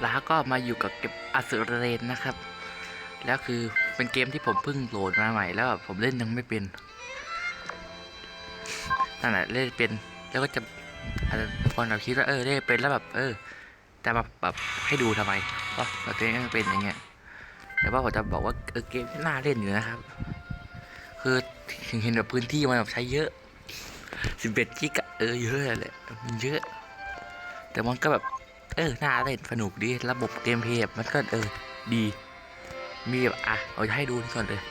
แล้วก็มาอยู่กับเก็บอสุรเรนนะครับ แล้วคือเป็นเกมที่ผมเพิ่งโหลดมาใหม่แล้วแบบผมเล่นยังไม่เป็นนั่นแหละเล่นเป็นแล้วก็จะอาจจะคนเราคิดว่าเออเล่นเป็นแล้วแบบเออ แต่มาแบบให้ดูทำไมก็แบบตัวเองก็เป็นอย่างเงี้ยแต่ว่าผมจะบอกว่าเออเกมน่าเล่นอยู่นะครับ คือเห็นเห็นแบบพื้นที่มันแบบใช้เยอะสิบเอ็ดกิกะเออเยอะแหละมันเยอะ แต่มันก็แบบ เออน่าเล่นสนุกดีระบบเกมเพลย์มันก็เออดี มีแบบอะเอาให้ดูนี่ก่อนเลย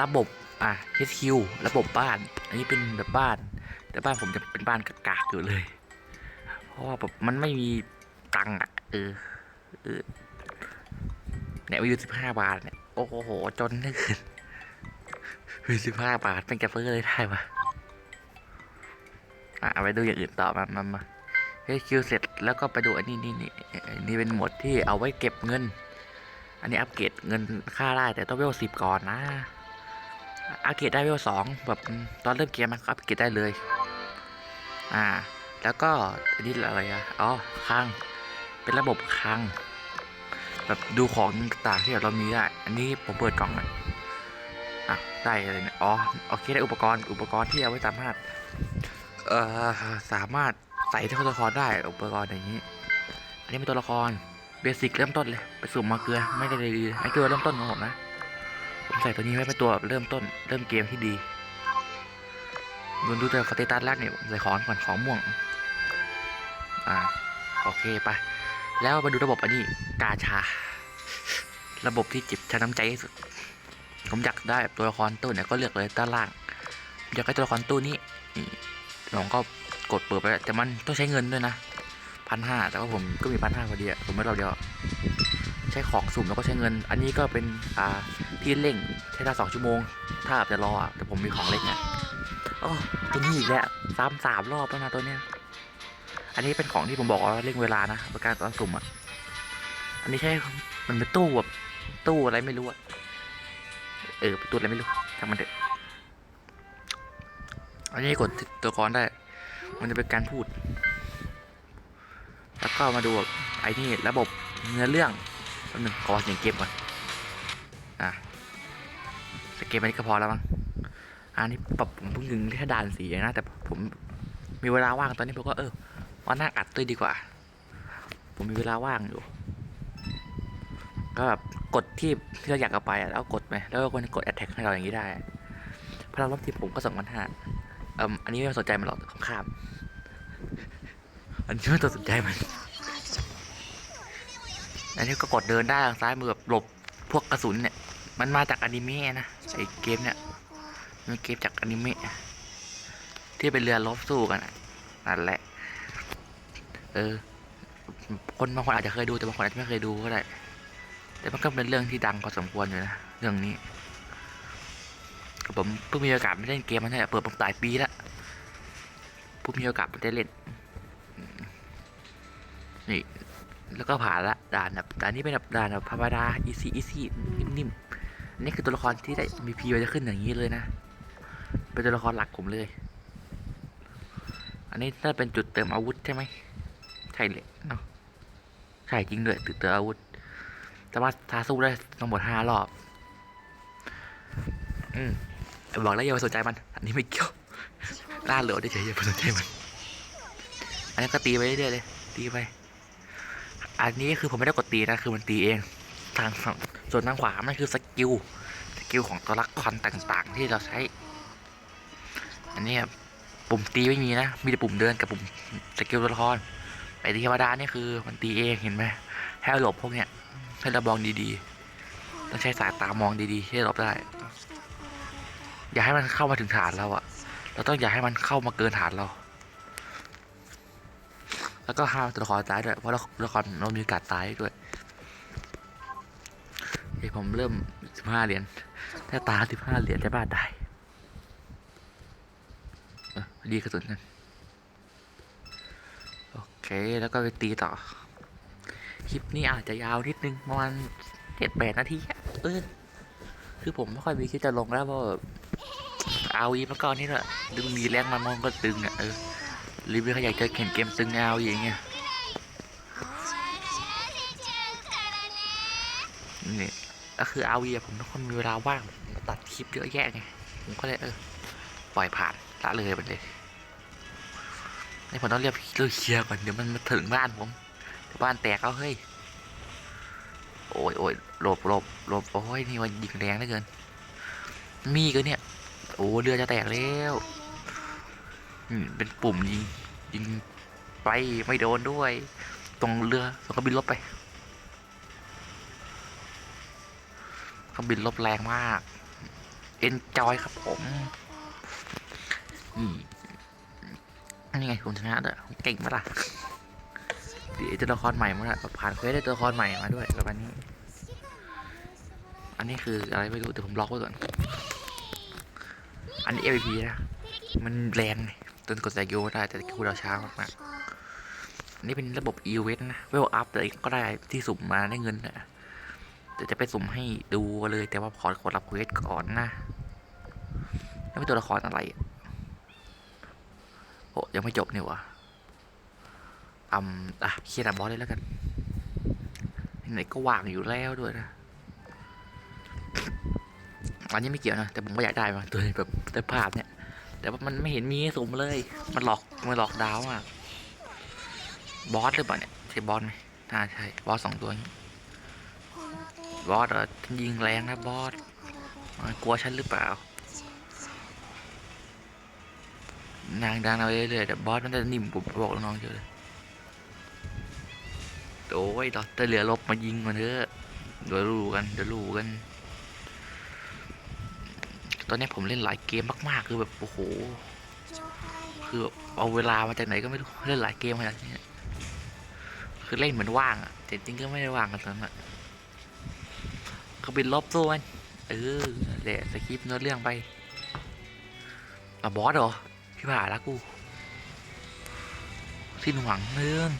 ระบบอะ HQ ระบบบ้าน อันนี้เป็นแบบบ้าน แต่บ้านผมจะเป็นบ้านกากๆอยู่เลย เพราะว่าแบบมันไม่มีตังค์อะเออเออเนี่ยวิวสิบห้าบาทเนี่ยโอ้โหจนนึกขึ้นวิวสิบห้าบาทเป็นแกเฟอร์เลยได้ปะอะไปดูอย่างอื่นต่อมามามา เฮ้คิวเสร็จแล้วก็ไปดูอันนี้นี่นี่นนี่เป็นหมดที่เอาไว้เก็บเงิน อันนี้อัปเกรดเงินค่าได้แต่ต้องเวลสิบก่อนนะอัปเกรดได้เวลสองแบบตอนเริ่มเกมมันก็อัปเกรดได้เลย อ่า แล้วก็อันนี้อะไรอะอ๋อคลังเป็นระบบคลังแบบดูของต่างที่เรามีได้อันนี้ผมเปิดกล่องอะอะได้อะไรเนี่ยอ๋อโอเคได้อุปกรณ์อุปกรณ์ที่เอาไว้สามารถเอ่อสามารถ ใส่ที่ตัวละครได้อุปกรณ์อย่างนี้ อันนี้เป็นตัวละครเบสิกเริ่มต้นเลยไปสุ่มมาเกลือไม่ได้เลยดีไอเกลือเริ่มต้นของผมนะผมใส่ตัวนี้ไว้เป็นตัวเริ่มต้น เริ่มเกมที่ดีดูดูแต่สเตตัสแรกเนี่ยใส่ของก่อนของม่วง อ่าโอเคไป แล้วมาดูระบบอันนี้กาชา ระบบที่จิบชาน้ำใจที่สุด ผมอยากได้แบบตัวละครตู้เนี่ยก็เลือกเลยด้านล่างอยากได้ตัวละครตู้นี้นี่ผมก็ กดเปิดไปแล้วแต่มันต้องใช้เงินด้วยนะพันห้าแต่ว่าผมก็มีพันห้าพอดีอะผมไม่เราเดียวใช้ของสุ่มแล้วก็ใช้เงิน อันนี้ก็เป็นอ่าที่เร่งใช้ได้สองชั่วโมง ถ้าจะรออะแต่ผมมีของเล็กเนี่ยโอ้ตัวนี้อีกแล้วซ้ำสามรอบแล้วนะตัวเนี้ยอันนี้เป็นของที่ผมบอกว่าเร่งเวลานะประการตอนสุ่มอะอันนี้ใช่มันเป็นตู้แบบตู้อะไรไม่รู้อะเออตู้อะไรไม่รู้ทำมันเถอะอันนี้กดตัวละครได้ มันจะเป็นการพูด แล้วก็มาดูแบบไอ้นี่ระบบเนื้อเรื่องแป๊บนึงขอเสียงเกมก่อนอะสเกมอันนี้ก็พอแล้วมั้งอันนี้ปรับผมเพิ่งถึงแค่ด่านสีนะแต่ผมมีเวลาว่างตอนนี้ผมก็เออว่านั่งอัดด้วยดีกว่า ผมมีเวลาว่างอยู่ ก็แบบกดที่ที่เราอยากเอาไปแล้วกดไปแล้วก็คนกด attack ให้เราอย่างนี้ได้พลังลบที่ผมก็สองพันห้า ออันนี้ไม่สนใจมันหรอกข้าม อันนี้ไม่ต้องสนใจมัน อันนี้ก็กดเดินได้ทางซ้ายมือแบบหลบพวกกระสุนเนี่ย มันมาจากอนิเมะนะไอเกมเนี่ยมันเกมจากอนิเมะที่เป็นเรือรบสู้กันนั่นแหละ เออ คนบางคนอาจจะเคยดูแต่บางคนอาจจะไม่เคยดูก็ได้ แต่มันก็เป็นเรื่องที่ดังพอสมควรอยู่นะเรื่องนี้ ผมเพิ่งมีโอกาสไม่เล่นเกมมันเนี่ยเปิดมาหลายปีแล้วเพิ่งมีโอกาสได้เล่นนี่แล้วก็ผ่านละด่านแบบด่านนี้เป็นแบบด่านแบบธรรมดา easy easy นิ่มๆอันนี่คือตัวละครที่ได้มีพีจะขึ้นอย่างนี้เลยนะเป็นตัวละครหลักผมเลย อันนี้น่าเป็นจุดเติมอาวุธใช่ไหมใช่เลยเนาะใช่จริงด้วยจุดเติมอาวุธสามารถท้าสู้ได้ทั้งหมดห้ารอบ อืม บอกแล้วอย่าไปสนใจมัน อันนี้ไม่เกี่ยวล่าเหลือได้เฉยๆอย่าไปสนใจมัน อันนี้ก็ตีไปเรื่อยๆเลย ตีไป อันนี้คือผมไม่ได้กดตีนะ คือมันตีเอง ทางฝั่งส่วนทางขวา มันคือสกิล สกิลของตัวละครต่างๆ ที่เราใช้ อันนี้ครับปุ่มตีไม่มีนะ มีแต่ปุ่มเดินกับปุ่มสกิลตัวละครแต่ที่ธรรมดานี่คือมันตีเองเห็นไหมให้หลบพวกเนี้ยให้ระบองดีๆ ต้องใช้สายตามองดีๆให้หลบได้ อย่าให้มันเข้ามาถึงฐานเราอะเราต้องอย่าให้มันเข้ามาเกินฐานเรา แล้วก็ห้ามตัวละครตายด้วย เพราะตัวละครเรามีโอกาสตายด้วยเฮ้ยผมเริ่มสิบห้าเหรียญถ้าตาสิบห้าเหรียญจะบ้าได้ดีกระสุนกันโอเค แล้วก็ไปตีต่อ คลิปนี้อาจจะยาวนิดนึงประมาณเจ็ดแปดนาทีเออคือผมไม่ค่อยมีคลิปจะลงแล้วเพราะ เอาอีมาก่อนนี่แหละดึงมีแรงมามองก็ตึงอะเออรีวิวขยายเจอเข็นเกมตึงเอาอย่างเงี้ยนี่ก็คือเอาวีผมทุกคนมีเวลาว่างตัดคลิปเยอะแยะไงผมก็เลยเออปล่อยผ่านละเลยไปเลยนี่ผมต้องเรียกพี่เชียร์ก่อนเดี๋ยวมันมาถึงบ้านผมบ้านแตกแล้วเฮ้ยโอ้ยโอ้ยหลบหลบหลบโอ้ยนี่มันยิงแรงเหลือเกิน มีก็เนี่ย อ้เรือจะแตกแล้วอืมเป็นปุ่มยิงยิงไปไม่โดนด้วย ตรงเรือตรงเครื่องบินลบไปเครื่องบินลบแรงมากเอนจอยครับผมนี่นี่ไงผมชนะด้วยผมเก่งปะล่ะเดี๋ยวตัวละครใหม่มาล้วผ่านเควสได้ตัวละครใหม่มาด้วยแบบนี้ อันนี้คืออะไรไม่รู้แต่ผมล็อกไว้ก่อน อันนี้ MVP นะ มันแรงไงจนกดใส่โยได้แต่คูเราช้ามากๆอันนี้เป็นระบบ e v e n t นะเวลอัพเลยก็ได้ที่สุ่มมาได้เงินนะแต่จะไปสุ่มให้ดูเลยแต่ว่าขอกดรับเควสก่อนนะแล้วเป็นตัวละครอะไรโอ้ยังไม่จบนี่หวะอืมอะเคลียร์บบอสเลยแล้วกันไหนก็ว่างอยู่แล้วด้วยนะ อันนี้ไม่เกี่ยวนะ แต่ผมก็อยากได้มาตัวแบบแต่ภาพเนี่ย แต่ว่ามันไม่เห็นมีให้สมเลย มันหลอกมันหลอกดาวอะบอสหรือเปล่าเนี่ยใช่บอสไหมน่าใช่บอสสองตัวนี้บอสเหรอยิงแรงนะบอสกลัวฉันหรือเปล่า นางดังเราเรื่อยๆแต่บอสมันจะนิ่มผมบอกน้องเยอะเลยโอ้ยดอตเตอร์เหลือลบมายิงมันเถอะเดี๋ยวรู้กันเดี๋ยวรู้กัน ตอนนี้ผมเล่นหลายเกมมากๆ คือแบบโอ้โห คือแบบเอาเวลามาจากไหนก็ไม่รู้เล่นหลายเกมขนาดนี้คือเล่นเหมือนว่างอะแต่จริงก็ไม่ได้ว่างกันตอนนั้นอะเขาเป็นลบตัวมันเออแหละสคริปต์เนื้อเรื่องไปอะบอสเหรอพี่ผ่าละกูสิ้นหวังเนื่อง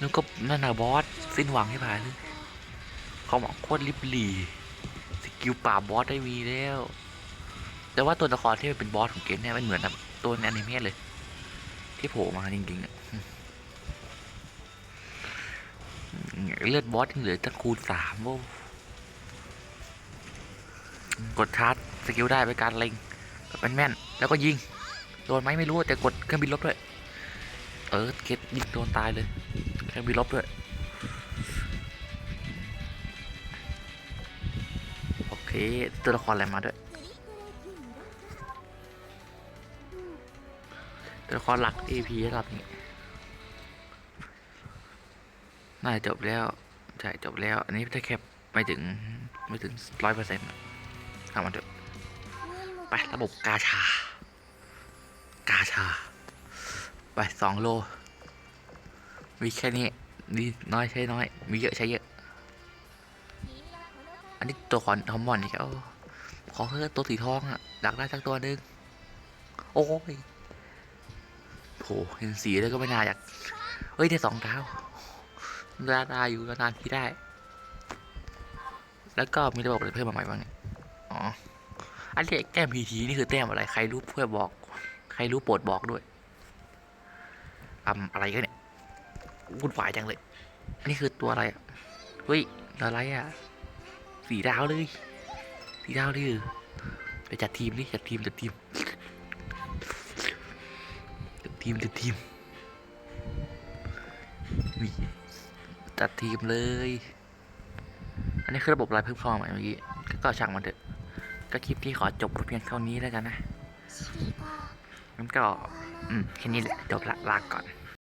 นึกก็นั่นนะบอสสิ้นหวังพี่ผ่าเลยเขาบอกโคตรลิบหลี่ กิลปราบบอสได้วีแล้ว แต่ว่าตัวละครที่มันเป็นบอสของเกมเนี่ยมันเหมือนแบบตัวในอนิเมะเลย ที่โผล่มาจริงๆอะเลือดบอสยังเหลือตั้งคูณสามโว้กดชาร์จสกิลได้ไปการเล็งแบบแม่นๆแล้วก็ยิง โดนไหมไม่รู้แต่กดเครื่องบินลบด้วย เออเกตยิงโดนตายเลย เครื่องบินลบด้วย เคตัวละครอะไรมาด้วยตัวละครหลัก AP ระดับนี้น่าจะจบแล้วใช่จบแล้ว อันนี้จะแคบไม่ถึงไม่ถึงร้อยเปอร์เซ็นต์ทำมันเถอะไประบบกาชา กาชา ไปสองโล มีแค่นี้ นี่น้อยใช้น้อย มีเยอะใช้เยอะ อันนี้ตัวคอนทอมมอนนี่ครับขอเพิ่มตัวสีทองอะดักได้สักตัวหนึ่งโอ้ยโหเห็นสีแล้วก็ไม่น่าอยาก เฮ้ยได้สองดาวดาดาอยู่นานที่ได้ แล้วก็มีระบบอะไรเพิ่มมาใหม่บ้างเนี่ยอ๋อ อันนี้แต้มพีทีนี่คือแต้มอะไร ใครรู้เพื่อบอก ใครรู้โปรดบอกด้วยอำอะไรกันเนี่ยวุ่นวายจังเลย อันนี้คือตัวอะไรอะเฮ้ย อะไรอะ สีดาวเลยสีดาวเลยไปจัดทีมนี่จัดทีมจัดทีมจัดทีมจัดทีมนี่จัดทีมเลย อันนี้คือระบบอะไรเพิ่มเข้ามาใหม่เมื่อกี้ก็ก็ช่างมันเถอะ ก็คลิปนี้ขอจบเพียงเท่านี้แล้วกันนะงั้นก็ อืม แค่นี้แหละจบละลาก่อน